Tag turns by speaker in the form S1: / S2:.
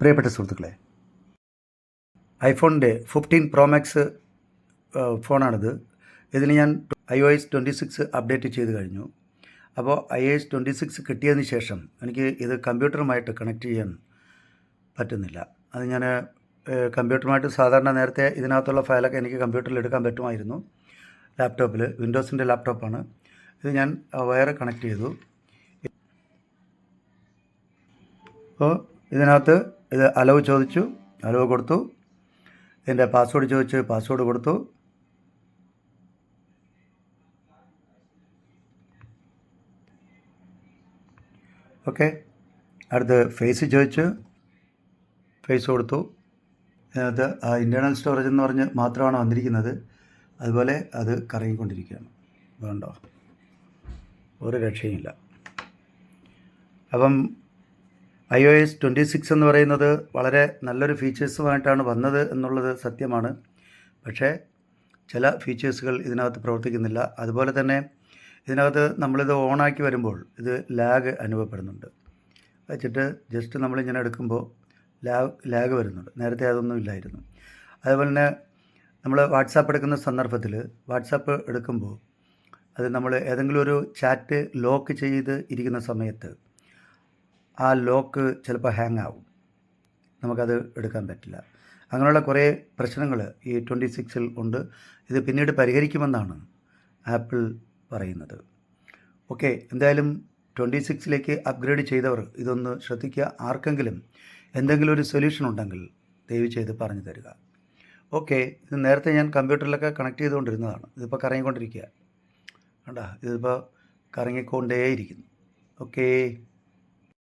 S1: പ്രിയപ്പെട്ട സുഹൃത്തുക്കളെ ഐഫോണിന്റെ ഫിഫ്റ്റീൻ പ്രോ മാക്സ് ഫോണാണിത്. ഇതിന് ഞാൻ I O S twenty six update ചെയ്ത് കഴിഞ്ഞു. അപ്പോൾ ഐ എസ് ട്വന്റി സിക്സ് കിട്ടിയതിന് ശേഷം എനിക്ക് ഇത് കമ്പ്യൂട്ടറുമായിട്ട് കണക്ട് ചെയ്യാൻ പറ്റുന്നില്ല. അത് ഞാൻ കമ്പ്യൂട്ടറുമായിട്ട് സാധാരണ നേരത്തെ ഇതിനകത്തുള്ള ഫയലൊക്കെ എനിക്ക് കമ്പ്യൂട്ടറിൽ എടുക്കാൻ പറ്റുമായിരുന്നു. ലാപ്ടോപ്പിൽ വിൻഡോസിന്റെ ലാപ്ടോപ്പാണ്. ഇത് ഞാൻ വയർ കണക്ട് ചെയ്തു. അപ്പോൾ ഇതിനകത്ത് ഇത് അലവ് ചോദിച്ചു അലവ് കൊടുത്തു. ഇതിന്റെ പാസ്വേഡ് ചോദിച്ചു പാസ്വേഡ് കൊടുത്തു. ഓക്കെ അടുത്ത് ഫേസ് ചോദിച്ചു ഫേസ് കൊടുത്തു. ഇതിനകത്ത് ആ ഇന്റേർണൽ സ്റ്റോറേജ് എന്ന് പറഞ്ഞ് മാത്രമാണ് വന്നിരിക്കുന്നത്. അതുപോലെ അത് കറങ്ങിക്കൊണ്ടിരിക്കുകയാണ്. വേണ്ടോ ഒരു രക്ഷയുമില്ല. അപ്പം I O S twenty six എന്ന് പറയുന്നത് വളരെ നല്ലൊരു ഫീച്ചേഴ്സുമായിട്ടാണ് വന്നത് എന്നുള്ളത് സത്യമാണ്. പക്ഷേ ചില ഫീച്ചേഴ്സുകൾ ഇതിനകത്ത് പ്രവർത്തിക്കുന്നില്ല. അതുപോലെ തന്നെ ഇതിനകത്ത് നമ്മളിത് ഓണാക്കി വരുമ്പോൾ ഇത് ലാഗ് അനുഭവപ്പെടുന്നുണ്ട്. വെച്ചിട്ട് ജസ്റ്റ് നമ്മളിങ്ങനെ എടുക്കുമ്പോൾ ലാഗ് ലാഗ് വരുന്നുണ്ട്. നേരത്തെ അതൊന്നും ഇല്ലായിരുന്നു. അതുപോലെ തന്നെ നമ്മൾ വാട്സാപ്പ് എടുക്കുന്ന സന്ദർഭത്തിൽ വാട്സാപ്പ് എടുക്കുമ്പോൾ അത് നമ്മൾ ഏതെങ്കിലും ഒരു ചാറ്റ് ലോക്ക് ചെയ്ത് ഇരിക്കുന്ന സമയത്ത് ആ ലോക്ക് ചിലപ്പോൾ ഹാങ് ആവും നമുക്കത് എടുക്കാൻ പറ്റില്ല. അങ്ങനെയുള്ള കുറേ പ്രശ്നങ്ങൾ ഈ ട്വന്റി സിക്സിൽ ഉണ്ട്. ഇത് പിന്നീട് പരിഹരിക്കുമെന്നാണ് ആപ്പിൾ പറയുന്നത്. ഓക്കെ എന്തായാലും ട്വന്റി സിക്സിലേക്ക് അപ്ഗ്രേഡ് ചെയ്തവർ ഇതൊന്ന് ശ്രദ്ധിക്കുക. ആർക്കെങ്കിലും എന്തെങ്കിലും ഒരു സൊല്യൂഷൻ ഉണ്ടെങ്കിൽ ദയവ് ചെയ്ത് പറഞ്ഞു തരിക. ഓക്കെ ഇത് നേരത്തെ ഞാൻ കമ്പ്യൂട്ടറിലൊക്കെ കണക്ട് ചെയ്തുകൊണ്ടിരുന്നതാണ്. ഇതിപ്പോൾ കറങ്ങിക്കൊണ്ടിരിക്കുക. കണ്ടാ ഇതിപ്പോൾ കറങ്ങിക്കൊണ്ടേയിരിക്കുന്നു. ഓക്കേ.